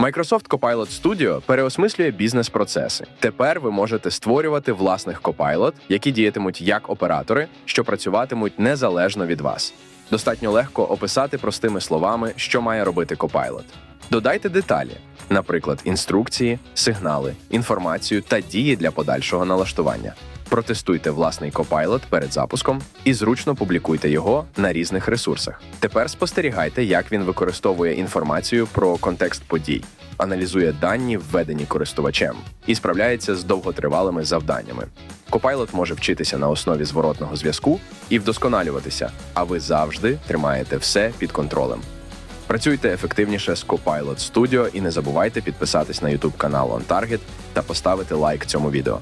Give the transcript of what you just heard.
Microsoft Copilot Studio переосмислює бізнес-процеси. Тепер ви можете створювати власних Copilot, які діятимуть як оператори, що працюватимуть незалежно від вас. Достатньо легко описати простими словами, що має робити Copilot. Додайте деталі, наприклад, інструкції, сигнали, інформацію та дії для подальшого налаштування. Протестуйте власний Copilot перед запуском і зручно публікуйте його на різних ресурсах. Тепер спостерігайте, як він використовує інформацію про контекст подій, аналізує дані, введені користувачем, і справляється з довготривалими завданнями. Copilot може вчитися на основі зворотного зв'язку і вдосконалюватися, а ви завжди тримаєте все під контролем. Працюйте ефективніше з Copilot Studio і не забувайте підписатись на YouTube канал OnTarget та поставити лайк цьому відео.